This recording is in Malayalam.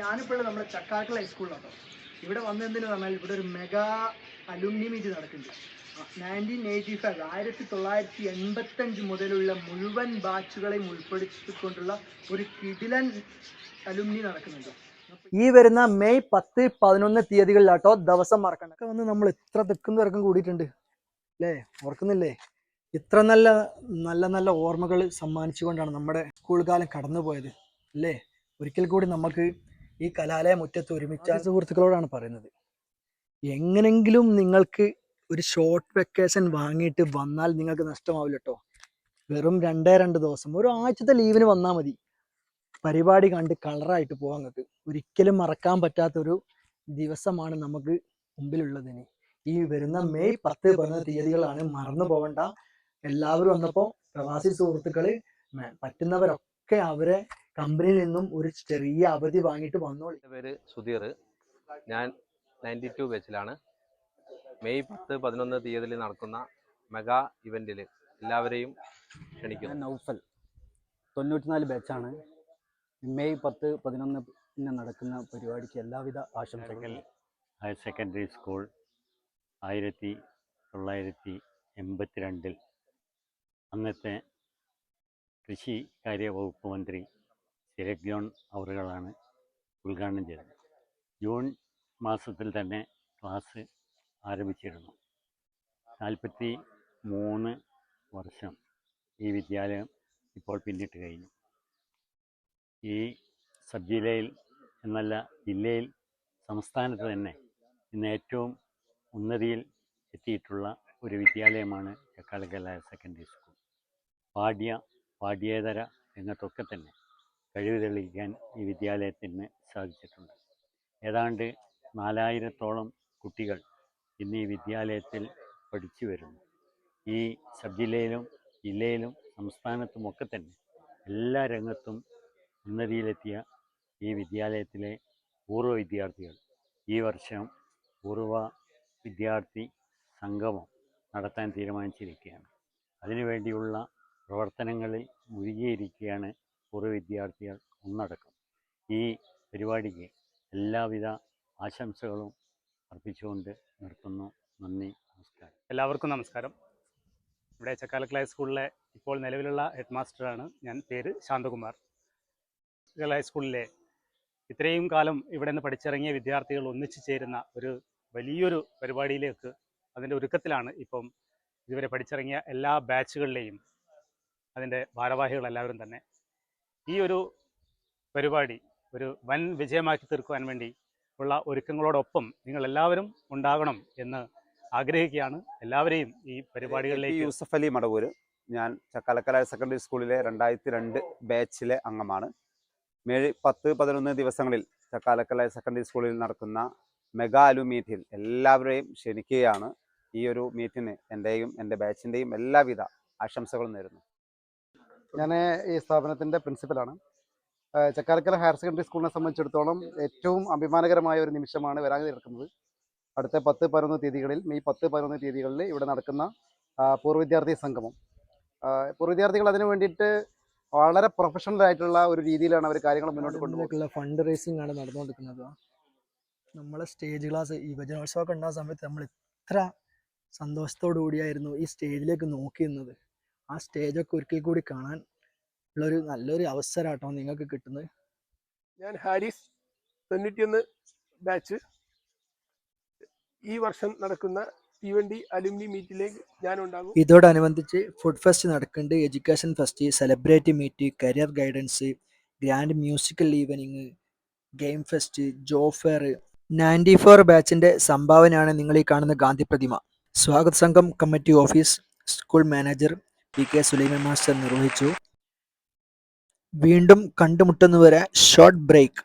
ഞാനിപ്പോൾ നമ്മുടെ ചക്കാക്കൽ ഹൈസ്കൂളിലാണ് ഇവിടെ വന്നതെന്ന് പറഞ്ഞാൽ ഇവിടെ ഒരു മെഗാ അലുമിനി മീറ്റ് നടക്കുന്നുണ്ട്. നയന്റീൻ എയ്റ്റി ഫൈവ് ആയിരത്തി തൊള്ളായിരത്തി എൺപത്തഞ്ച് മുതലുള്ള മുഴുവൻ ബാച്ചുകളെയും ഉൾപ്പെടുത്തിക്കൊണ്ടുള്ള ഒരു കിടിലൻ അലുമിനി നടക്കുന്നുണ്ട്. ഈ വരുന്ന മെയ് പത്ത് പതിനൊന്ന് തീയതികളിലാട്ടോ ദിവസം മറക്കണം ഒക്കെ വന്ന് നമ്മൾ ഇത്ര തെക്കും തിരക്കും കൂടിയിട്ടുണ്ട്. അല്ലേ? ഓർക്കുന്നില്ലേ? ഇത്ര നല്ല നല്ല നല്ല ഓർമ്മകൾ സമ്മാനിച്ചുകൊണ്ടാണ് നമ്മുടെ സ്കൂൾ കാലം കടന്നുപോയത്. അല്ലേ? ഒരിക്കൽ കൂടി നമുക്ക് ഈ കലാലയ മുറ്റത്ത് ഒരുമിച്ച സുഹൃത്തുക്കളോടാണ് പറയുന്നത്. എങ്ങനെങ്കിലും നിങ്ങൾക്ക് ഒരു ഷോർട്ട് വെക്കേഷൻ വാങ്ങിയിട്ട് വന്നാൽ നിങ്ങൾക്ക് നഷ്ടമാവില്ല കേട്ടോ വെറും രണ്ടേ രണ്ട് ദിവസം. ഒരു ആഴ്ചത്തെ ലീവിന് വന്നാൽ മതി. പരിപാടി കണ്ട് കളറായിട്ട് പോകാൻ നിങ്ങൾക്ക്. ഒരിക്കലും മറക്കാൻ പറ്റാത്തൊരു ദിവസമാണ് നമുക്ക് മുമ്പിലുള്ളതിന് ഈ വരുന്ന മെയ് പത്ത് പതിനൊന്ന് തീയതികളാണ് മറന്നു പോകണ്ട എല്ലാവരും വന്നപ്പോൾ പ്രവാസി സുഹൃത്തുക്കൾ മ- പറ്റുന്നവരൊക്കെ അവരെ കമ്പനിയിൽ നിന്നും ഒരു ചെറിയ അവധി വാങ്ങിയിട്ട് വന്നോളി. എന്റെ പേര് സുധീർ. ഞാൻ നയന്റി ടു ബാച്ചിലാണ് മെയ് പത്ത് പതിനൊന്ന് തീയതിയിൽ നടക്കുന്ന മെഗാ ഇവന്റിൽ എല്ലാവരെയും ക്ഷണിക്കുന്നു. നൗഫൽ. തൊണ്ണൂറ്റിനാല് ബാച്ചാണ്. മെയ് പത്ത് പതിനൊന്നിന് നടക്കുന്ന പരിപാടിക്ക് എല്ലാവിധ ആശംസകൾ ഹയർ സെക്കൻഡറി സ്കൂൾ ആയിരത്തി തൊള്ളായിരത്തി എൺപത്തിരണ്ടിൽ അന്നത്തെ കൃഷി കാര്യ വകുപ്പ് മന്ത്രി സിരക് ജോൺ അവറുകളാണ് ഉദ്ഘാടനം ചെയ്തത്. ജൂൺ മാസത്തിൽ തന്നെ ക്ലാസ് ആരംഭിച്ചിരുന്നു. നാൽപ്പത്തി മൂന്ന് വർഷം ഈ വിദ്യാലയം ഇപ്പോൾ പിന്നിട്ട് കഴിഞ്ഞു. ഈ സബ് ജില്ലയിൽ എന്നല്ല ജില്ലയിൽ സംസ്ഥാനത്ത് തന്നെ ഇന്ന് ഏറ്റവും ഉന്നതിയിൽ എത്തിയിട്ടുള്ള ഒരു വിദ്യാലയമാണ് ഹയർ സെക്കൻഡറി സ്കൂൾ. പാഠ്യ പാഠ്യേതര രംഗത്തൊക്കെ തന്നെ കഴിവ് തെളിയിക്കാൻ ഈ വിദ്യാലയത്തിന് സാധിച്ചിട്ടുണ്ട്. ഏതാണ്ട് നാലായിരത്തോളം കുട്ടികൾ ഇന്ന് ഈ വിദ്യാലയത്തിൽ പഠിച്ചു വരുന്നു. ഈ സബ് ജില്ലയിലും ജില്ലയിലും സംസ്ഥാനത്തുമൊക്കെ തന്നെ എല്ലാ രംഗത്തും ഉന്നതിയിലെത്തിയ ഈ വിദ്യാലയത്തിലെ പൂർവ വിദ്യാർത്ഥികൾ. ഈ വർഷം പൂർവ വിദ്യാർത്ഥി സംഗമം നടത്താൻ തീരുമാനിച്ചിരിക്കുകയാണ്. അതിനുവേണ്ടിയുള്ള പ്രവർത്തനങ്ങളിൽ മുഴുകിയിരിക്കുകയാണ് പൂർവ വിദ്യാർത്ഥികൾ ഒന്നടക്കം ഈ പരിപാടിക്ക് എല്ലാവിധ ആശംസകളും അർപ്പിച്ചുകൊണ്ട് നിർത്തുന്നു. നന്ദി നമസ്കാരം. എല്ലാവർക്കും നമസ്കാരം. ഇവിടെ ചക്കാലക്കലായ സ്കൂളിലെ ഇപ്പോൾ നിലവിലുള്ള ഹെഡ് മാസ്റ്ററാണ് ഞാൻ പേര് ശാന്തകുമാർ. ചക്കാല ഹൈസ്കൂളിലെ ഇത്രയും കാലം ഇവിടെ നിന്ന് പഠിച്ചിറങ്ങിയ വിദ്യാർത്ഥികൾ ഒന്നിച്ചു ചേരുന്ന ഒരു വലിയൊരു പരിപാടിയിലേക്ക് അതിന്റെ ഒരുക്കത്തിലാണ് ഇപ്പം ഇതുവരെ പഠിച്ചിറങ്ങിയ എല്ലാ ബാച്ചുകളിലെയും അതിന്റെ ഭാരവാഹികൾ എല്ലാവരും തന്നെ ഈ ഒരു പരിപാടി ഒരു വൻ വിജയമാക്കി തീർക്കുവാൻ വേണ്ടി ഉള്ള ഒരുക്കങ്ങളോടൊപ്പം നിങ്ങൾ എല്ലാവരും ഉണ്ടാകണം എന്ന് ആഗ്രഹിക്കുകയാണ്. എല്ലാവരെയും ഈ പരിപാടികളിലേക്ക് യൂസഫ് അലി മടവൂര്. ഞാൻ ചക്കാലക്കല സെക്കൻഡറി സ്കൂളിലെ രണ്ടായിരത്തി രണ്ട് ബാച്ചിലെ അംഗമാണ്. മേഴ് പത്ത് പതിനൊന്ന് ദിവസങ്ങളിൽ ചക്കാലക്കല സെക്കൻഡറി സ്കൂളിൽ നടക്കുന്ന മെഗാ അലു മീറ്റിൽ എല്ലാവരെയും ക്ഷണിക്കുകയാണ്. ഈ ഒരു മീറ്റിന് എന്റെയും എന്റെ ബാച്ചിന്റെയും എല്ലാവിധ ആശംസകളും നേരുന്നു. ഞാൻ ഈ സ്ഥാപനത്തിന്റെ പ്രിൻസിപ്പലാണ്. ചക്കാലക്കര ഹയർ സെക്കൻഡറി സ്കൂളിനെ സംബന്ധിച്ചിടത്തോളം ഏറ്റവും അഭിമാനകരമായ ഒരു നിമിഷമാണ് വരാൻ കിടക്കുന്നത്. അടുത്ത പത്ത് പതിനൊന്ന് തീയതികളിൽ മെയ് പത്ത് പതിനൊന്ന് തീയതികളിൽ ഇവിടെ നടക്കുന്ന പൂർവവിദ്യാർത്ഥി പൂർവ വിദ്യാർത്ഥി സംഗമം പൂർവവിദ്യാർത്ഥികൾ പൂർവ വിദ്യാർത്ഥികൾ അതിനു വേണ്ടിയിട്ട് വളരെ പ്രൊഫഷണൽ ആയിട്ടുള്ള ഒരു രീതിയിലാണ് അവർ കാര്യങ്ങൾ മുന്നോട്ട് കൊണ്ടുപോകുന്നത്. ഫണ്ട് റേസിംഗ് ആണ് നടന്നുകൊണ്ടിരിക്കുന്നത്. നമ്മളെ സ്റ്റേജ് ക്ലാസ് യുവജനോത്സവമൊക്കെ ഉണ്ടാകുന്ന സമയത്ത് നമ്മൾ ഇത്ര സന്തോഷത്തോടു കൂടിയായിരുന്നു ഈ സ്റ്റേജിലേക്ക് നോക്കിയിരുന്നത്. ആ സ്റ്റേജൊക്കെ ഒരിക്കൽ കൂടി കാണാൻ ഉള്ളൊരു നല്ലൊരു അവസരമാട്ടോ നിങ്ങൾക്ക് കിട്ടുന്നത്. ഞാൻ ഹാരിസ് തൊണ്ണൂറ്റിയൊന്ന് ബാച്ച് ഈ വർഷം നടക്കുന്ന തീവണ്ടി അലുമിനി മീറ്റിലേക്ക് ഞാൻ ഉണ്ടാകും ഇതോടനുബന്ധിച്ച് ഫുഡ് ഫെസ്റ്റ് നടക്കുന്നുണ്ട്. Education fest celebrity meet career guidance grand musical evening game fest job fair ninety four ബാച്ചിന്റെ സംഭാവനയാണ് നിങ്ങൾ ഈ കാണുന്ന ഗാന്ധി പ്രതിമ സ്വാഗത സംഘം committee office school manager P K Sulaiman master നിർവഹിച്ചു. വീണ്ടും കണ്ടുമുട്ടുന്നവരെ ഷോർട്ട് ബ്രേക്ക്